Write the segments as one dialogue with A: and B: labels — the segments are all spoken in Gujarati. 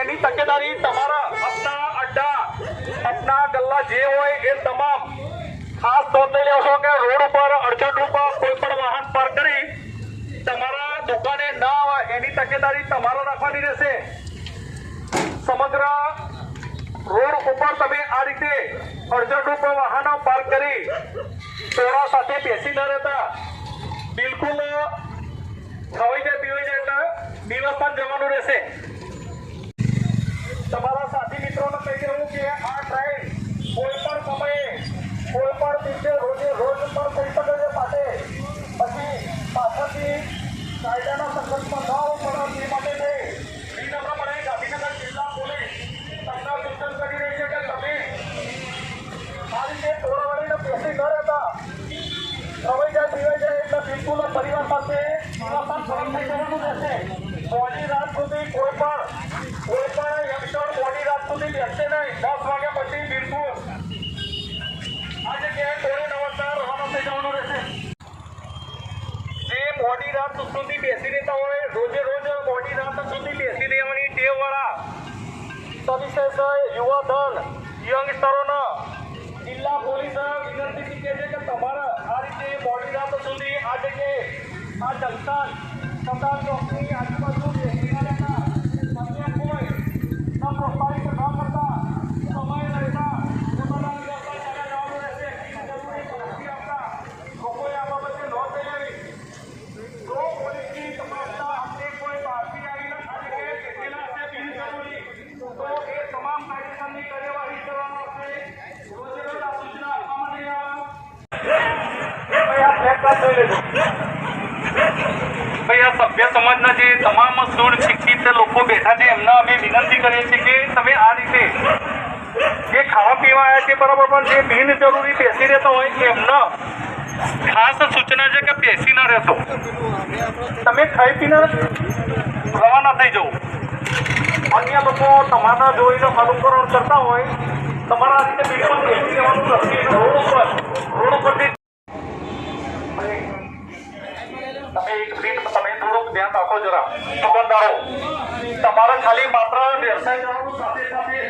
A: એની તકેદારી તમારા આપના અડ્ડા આપના ગલ્લા જે હોય એ તમામ ખાસ નોંધી લેશો કે રોડ ઉપર અડચણ રૂપ કોઈ પણ વાહન પાર્ક કરી તમારા દુકાને ન આવે, એની તકેદારી તમારે રોડ ઉપર તમે આ રીતે અડચણરૂપ વાહનો પાર્ક કરી ટોળા સાથે બેસી ન રહેતા. બિલકુલ ખવાઈ જાય, પીવાઈ જાય એટલે નિવાસસ્થાન જવાનું રહેશે. તમારા સાથી મિત્રોને કહી દેવું કે આ ટ્રેન કોઈ પણ સમયે, કોઈ પણ દિવસે રોજે રોજ પણ થઈ શકે પાસે પછી પાછળથી કાયદાના સંઘર્ષમાં ન આ રીતે ટોળાવાળીને બેસી ન રહેતા ખવાઈ જાય પીવાઈ જાય એટલે બિલકુલ પરિવાર પાસે નિવાસસ્થાન થઈ જવાનું રહેશે. યંગસ્ટર જે મોડી રાત સુધી બેસી રોજે રોજ મોડી રાત સુધી બેસી રહેવાની ટેવ વાળા સવિશેષ યુવા દળ યંગસ્ટરોનો જિલ્લા પોલીસ વિનંતી કહે છે કે તમારે આ રીતે મોડી રાત સુધી આ જગ્યાએ આ જંકશન સરદાર ચોકની આજુબાજુ બેસી રહેતા અન્ય કોઈ ન પ્રોત્સાહિત ન કરતા સમય રહેતા પોતાના જવાનું રહેશે જરૂરી નથી આપતા બાબતે નોંધ પોલીસની તપાસના અંતે કોઈ બહારથી તમામ કાયદેસરની આ સભ્ય સમાજના જે તમામ સૂળ શિક્ષિત લોકો બેઠા છે, એમને અમે વિનંતી કરીએ છીએ કે તમે આ રીતે જે ખાવા પીવા આવ્યા છે, બરાબર, પણ જે બિનજરૂરી બેસી રહેતા હોય, એમને ખાસ સૂચના છે કે બેસી ના રહેશો તમે ખાઈ પીને રવાના થઈ જવું અન્ય લોકો તમારા જોઈને અનુકરણ કરતા હોય, તમારા રીતે બિલકુલ બેસી રહેવાનું નથી રોડ ઉપર, રોડ ઉપરથી જરા. દુકાનદારો તમારે ખાલી માત્ર વ્યવસાય કરવાનું સાથે સાથે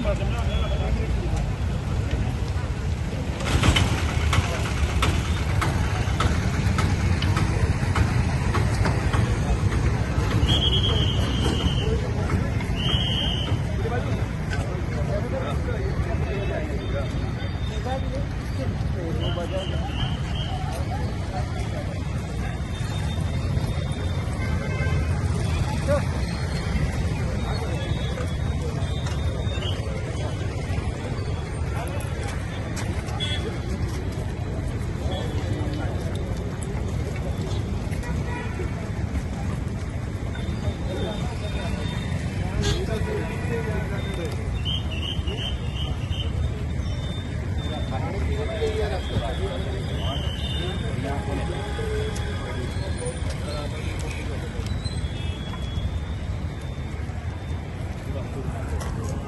B: બજાર